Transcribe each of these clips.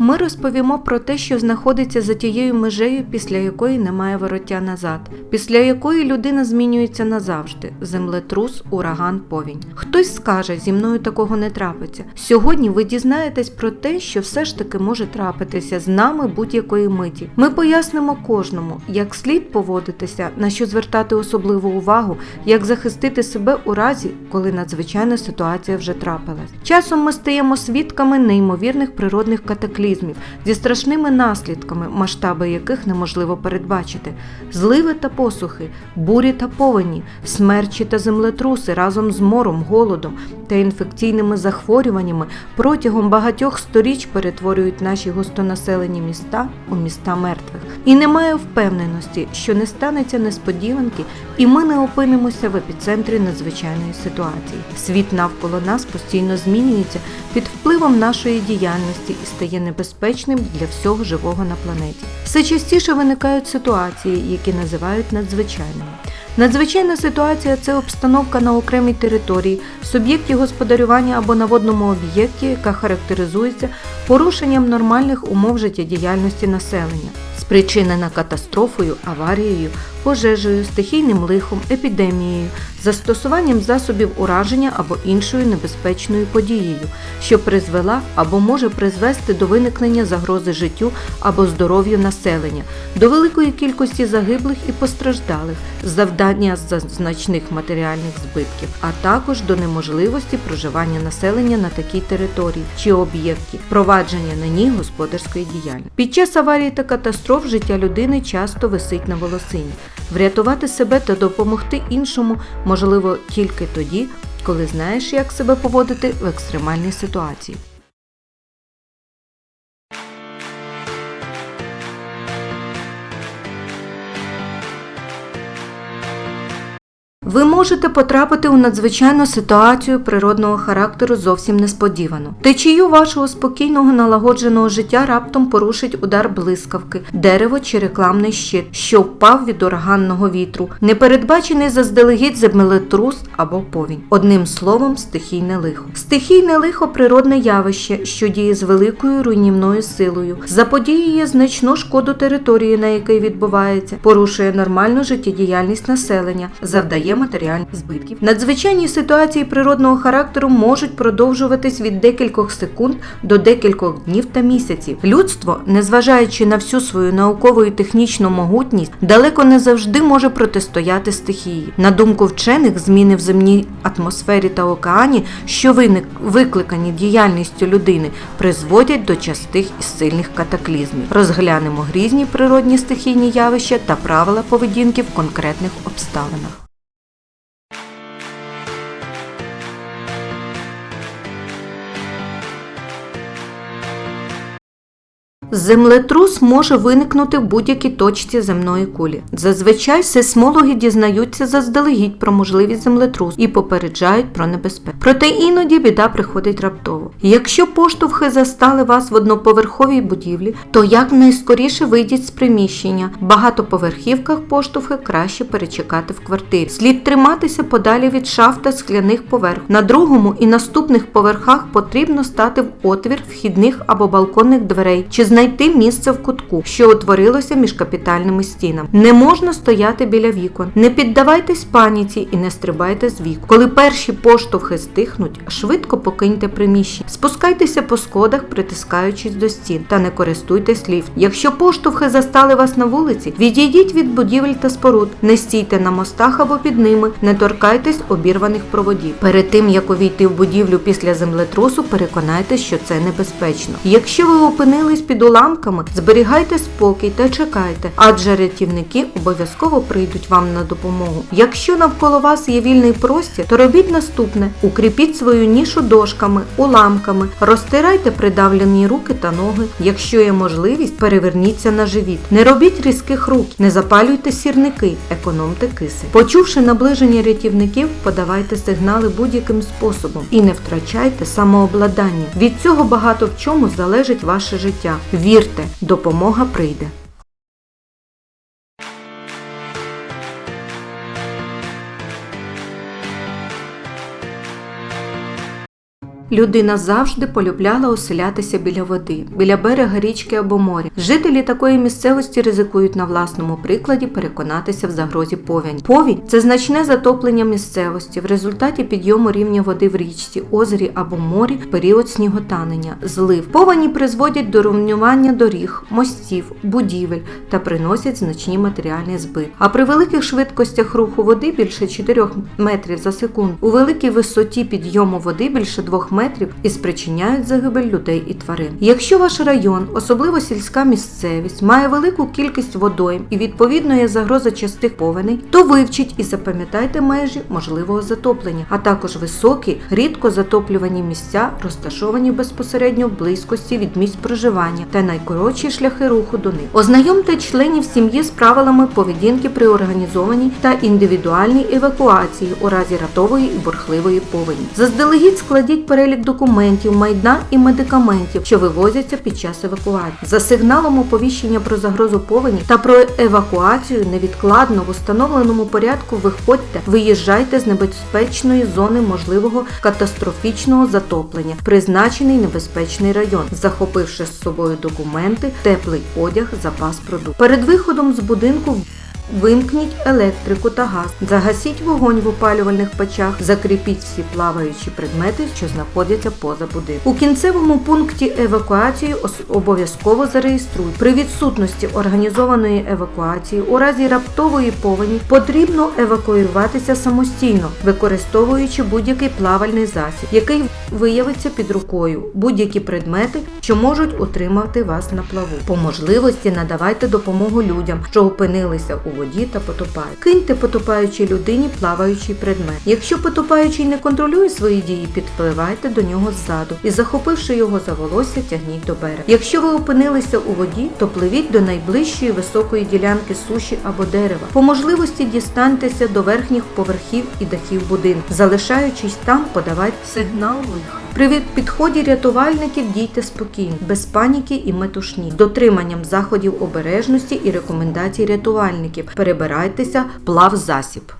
Ми розповімо про те, що знаходиться за тією межею, після якої немає вороття назад, після якої людина змінюється назавжди: землетрус, ураган, повінь. Хтось скаже, зі мною такого не трапиться. Сьогодні ви дізнаєтесь про те, що все ж таки може трапитися з нами будь-якої миті. Ми пояснимо кожному, як слід поводитися, на що звертати особливу увагу, як захистити себе у разі, коли надзвичайна ситуація вже трапилась. Часом ми стаємо свідками неймовірних природних катаклізмів зі страшними наслідками, масштаби яких неможливо передбачити: зливи та посухи, бурі та повені, смерчі та землетруси разом з мором, голодом та інфекційними захворюваннями протягом багатьох сторіч перетворюють наші густонаселені міста у міста мертвих. І немає впевненості, що не станеться несподіванки, і ми не опинимося в епіцентрі надзвичайної ситуації. Світ навколо нас постійно змінюється під впливом нашої діяльності і стає небезпечним для всього живого на планеті. Все частіше виникають ситуації, які називають надзвичайними. Надзвичайна ситуація це обстановка на окремій території, суб'єкті господарювання або на водному об'єкті, яка характеризується порушенням нормальних умов життєдіяльності населення, спричинена катастрофою, аварією, пожежею, стихійним лихом, епідемією, застосуванням засобів ураження або іншою небезпечною подією, що призвела або може призвести до виникнення загрози життю або здоров'ю населення, до великої кількості загиблих і постраждалих, завдання значних матеріальних збитків, а також до неможливості проживання населення на такій території чи об'єкті, провадження на ній господарської діяльності. Під час аварії та катастроф життя людини часто висить на волосині. Врятувати себе та допомогти іншому можливо тільки тоді, коли знаєш, як себе поводити в екстремальній ситуації. Ви можете потрапити у надзвичайну ситуацію природного характеру зовсім несподівано. Течію вашого спокійного налагодженого життя раптом порушить удар блискавки, дерево чи рекламний щит, що впав від ураганного вітру, непередбачений заздалегідь землетрус або повінь. Одним словом, стихійне лихо. Стихійне лихо природне явище, що діє з великою руйнівною силою, заподіює значну шкоду території, на якій відбувається, порушує нормальну життєдіяльність населення, завдає матеріальних збитків. Надзвичайні ситуації природного характеру можуть продовжуватись від декількох секунд до декількох днів та місяців. Людство, незважаючи на всю свою наукову і технічну могутність, далеко не завжди може протистояти стихії. На думку вчених, зміни в земній атмосфері та океані, що виник викликані діяльністю людини, призводять до частих і сильних катаклізмів. Розглянемо грізні природні стихійні явища та правила поведінки в конкретних обставинах. Землетрус може виникнути в будь-якій точці земної кулі. Зазвичай сейсмологи дізнаються заздалегідь про можливість землетрусу і попереджають про небезпеку. Проте іноді біда приходить раптово. Якщо поштовхи застали вас в одноповерховій будівлі, то якнайскоріше вийдіть з приміщення. В багатоповерхівках поштовхи краще перечекати в квартирі. Слід триматися подалі від шаф та скляних поверх. На другому і наступних поверхах потрібно стати в отвір вхідних або балконних дверей чи знайти місце в кутку, що утворилося між капітальними стінами. Не можна стояти біля вікон. Не піддавайтесь паніці і не стрибайте з вікон. Коли перші поштовхи стихнуть, швидко покиньте приміщення. Спускайтеся по сходах, притискаючись до стін, та не користуйтесь ліфт. Якщо поштовхи застали вас на вулиці, відійдіть від будівель та споруд, не стійте на мостах або під ними, не торкайтесь обірваних проводів. Перед тим як увійти в будівлю після землетрусу, переконайтесь, що це небезпечно. Якщо ви опинились під уламками, зберігайте спокій та чекайте, адже рятівники обов'язково прийдуть вам на допомогу. Якщо навколо вас є вільний простір, то робіть наступне: укріпіть свою нішу дошками, уламками, розтирайте придавлені руки та ноги. Якщо є можливість, переверніться на живіт. Не робіть різких рук, не запалюйте сірники, економте кисень. Почувши наближення рятівників, подавайте сигнали будь-яким способом і не втрачайте самообладання. Від цього багато в чому залежить ваше життя. Вірте, допомога прийде. Людина завжди полюбляла оселятися біля води, біля берега річки або моря. Жителі такої місцевості ризикують на власному прикладі переконатися в загрозі повінь. Повінь це значне затоплення місцевості в результаті підйому рівня води в річці, озері або морі в період сніготанення, злив. Повені призводять до руйнування доріг, мостів, будівель та приносять значні матеріальні збитки. А при великих швидкостях руху води більше 4 метрів за секунду, у великій висоті підйому води більше 2 метрів і спричиняють загибель людей і тварин. Якщо ваш район, особливо сільська місцевість, має велику кількість водойм і відповідно є загроза частих повеней, то вивчіть і запам'ятайте межі можливого затоплення, а також високі, рідко затоплювані місця, розташовані безпосередньо в близькості від місць проживання та найкоротші шляхи руху до них. Ознайомте членів сім'ї з правилами поведінки при організованій та індивідуальній евакуації у разі раптової і бурхливої повені. Заздалегідь складіть перелік документів, майна і медикаментів, що вивозяться під час евакуації. За сигналом оповіщення про загрозу повені та про евакуацію невідкладно в установленому порядку виходьте, виїжджайте з небезпечної зони можливого катастрофічного затоплення, призначений небезпечний район, захопивши з собою документи, теплий одяг, запас продуктів. Перед виходом з будинку Вимкніть електрику та газ, загасіть вогонь в опалювальних печах, закріпіть всі плаваючі предмети, що знаходяться поза будинком. У кінцевому пункті евакуації обов'язково зареєструйте. При відсутності організованої евакуації у разі раптової повені потрібно евакуюватися самостійно, використовуючи будь-який плавальний засіб, який виявиться під рукою, будь-які предмети, що можуть утримати вас на плаву. По можливості надавайте допомогу людям, що опинилися у воді та потопають. Киньте потопаючій людині плаваючий предмет. Якщо потопаючий не контролює свої дії, підпливайте до нього ззаду і, захопивши його за волосся, тягніть до берега. Якщо ви опинилися у воді, то пливіть до найближчої високої ділянки суші або дерева. По можливості дістаньтеся до верхніх поверхів і дахів будинку. Залишаючись там, подавайте сигнал лиха. При підході рятувальників дійте спокійно, без паніки і метушні, з дотриманням заходів обережності і рекомендацій рятувальників. Перебирайтеся плав засіб.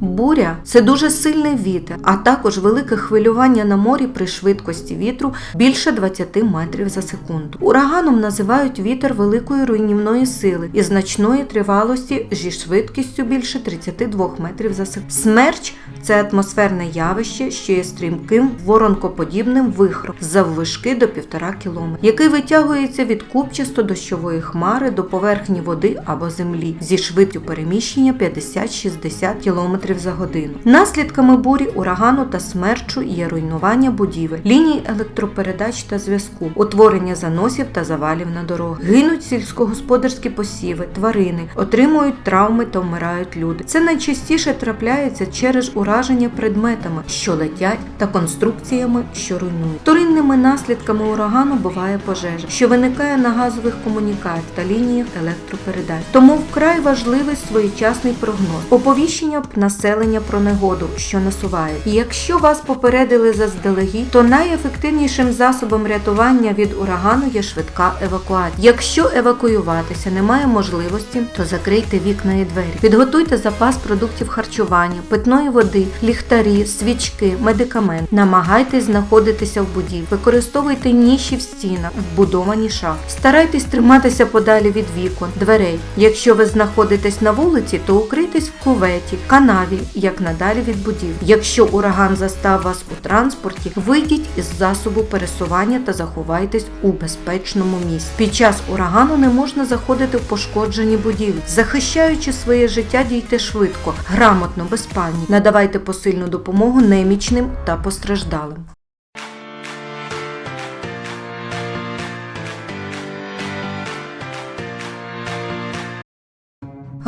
Буря це дуже сильний вітер, а також велике хвилювання на морі при швидкості вітру більше 20 метрів за секунду. Ураганом називають вітер великої руйнівної сили і значної тривалості зі швидкістю більше 32 метрів за секунду. Смерч це атмосферне явище, що є стрімким воронкоподібним вихром заввишки до півтора кілометра, який витягується від купчасто дощової хмари до поверхні води або землі зі швидкістю переміщення 50-60 км за годину. Наслідками бурі, урагану та смерчу є руйнування будівель, ліній електропередач та зв'язку, утворення заносів та завалів на дорогах. Гинуть сільськогосподарські посіви, тварини, отримують травми та вмирають люди. Це найчастіше трапляється через ураження предметами, що летять, та конструкціями, що руйнують. Вторинними наслідками урагану буває пожежа, що виникає на газових комунікаціях та лініях електропередач. Тому вкрай важливий своєчасний прогноз, оповіщення населення про негоду, що насуває. І якщо вас попередили заздалегідь, то найефективнішим засобом рятування від урагану є швидка евакуація. Якщо евакуюватися немає можливості, то закрийте вікна і двері. Підготуйте запас продуктів харчування, питної води, ліхтарі, свічки, медикамент. Намагайтесь знаходитися в будівлі. Використовуйте ніші в стінах, вбудовані шафи. Старайтесь триматися подалі від вікон, дверей. Якщо ви знаходитесь на вулиці, то укрийтесь в куветі, канаві, як надалі від будівлі. Якщо ураган застав вас у транспорті, вийдіть із засобу пересування та заховайтесь у безпечному місці. Під час урагану не можна заходити в пошкоджені будівлі. Захищаючи своє життя, дійте швидко, грамотно, без пані. Надавайте посильну допомогу немічним та постраждалим.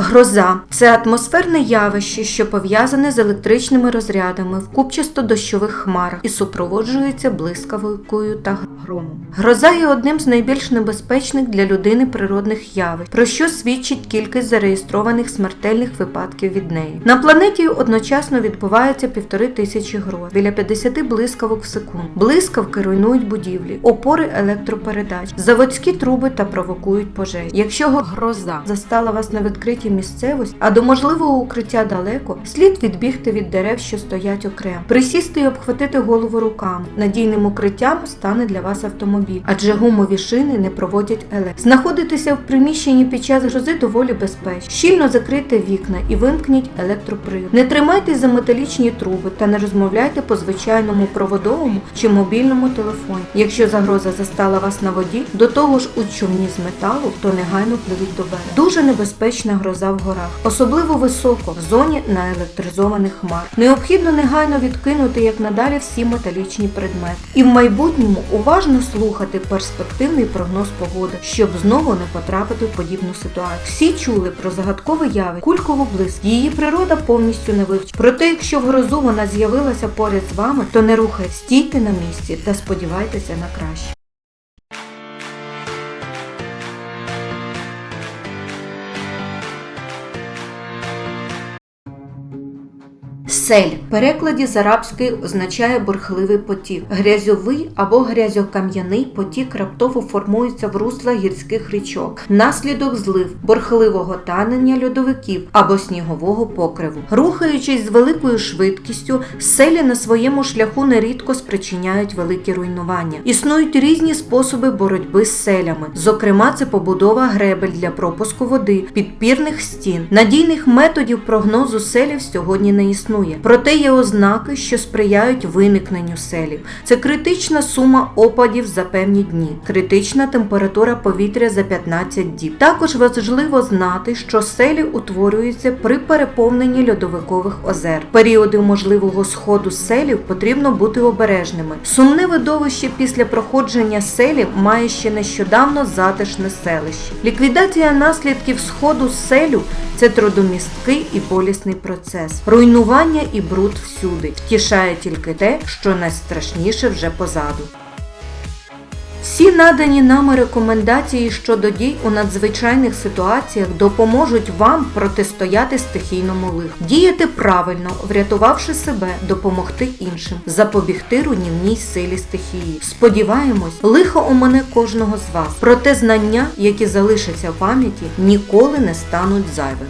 Гроза це атмосферне явище, що пов'язане з електричними розрядами в купчасто-дощових хмарах і супроводжується блискавкою та громом. Гроза є одним з найбільш небезпечних для людини природних явищ, про що свідчить кількість зареєстрованих смертельних випадків від неї. На планеті одночасно відбувається півтори тисячі гроз, біля 50 блискавок в секунду. Блискавки руйнують будівлі, опори електропередач, заводські труби та провокують пожежі. Якщо гроза застала вас на відкритій місцевості, а до можливого укриття далеко, слід відбігти від дерев, що стоять окремо, присісти і обхватити голову руками. Надійним укриттям стане для вас автомобіль, адже гумові шини не проводять електрику. Знаходитися в приміщенні під час грози доволі безпечно. Щільно закрийте вікна і вимкніть електропривід. Не тримайтесь за металічні труби та не розмовляйте по звичайному проводовому чи мобільному телефоні. Якщо загроза застала вас на воді, до того ж у човні з металу, то негайно пливіть до берега. Дуже небезпечна гроза в горах, особливо високо в зоні наелектризованих хмар. Необхідно негайно відкинути як надалі всі металічні предмети і в майбутньому уважно слухати перспективний прогноз погоди, щоб знову не потрапити в подібну ситуацію. Всі чули про загадкове явище кулькову блиск. Її природа повністю не вивчена. Проте, якщо в грозу вона з'явилася поряд з вами, то не рухайте, стійте на місці та сподівайтеся на краще. Сель перекладі з арабської означає бурхливий потік. Грязьовий або грязьокам'яний потік раптово формується в русла гірських річок, внаслідок злив, бурхливого танення льодовиків або снігового покриву. Рухаючись з великою швидкістю, селі на своєму шляху нерідко спричиняють великі руйнування. Існують різні способи боротьби з селями. Зокрема, це побудова гребель для пропуску води, підпірних стін. Надійних методів прогнозу селів сьогодні не існує. Проте є ознаки, що сприяють виникненню селів. Це критична сума опадів за певні дні, критична температура повітря за 15 діб. Також важливо знати, що селі утворюються при переповненні льодовикових озер. Періоди можливого сходу селів потрібно бути обережними. Сумне видовище після проходження селів має ще нещодавно затишне селище. Ліквідація наслідків сходу селю це трудомісткий і болісний процес. Руйнування і бруд всюди. Втішає тільки те, що найстрашніше вже позаду. Всі надані нами рекомендації щодо дій у надзвичайних ситуаціях допоможуть вам протистояти стихійному лиху. Діяти правильно, врятувавши себе, допомогти іншим, запобігти руйнівній силі стихії. Сподіваємось, лихо омине кожного з вас. Проте знання, які залишаться в пам'яті, ніколи не стануть зайвим.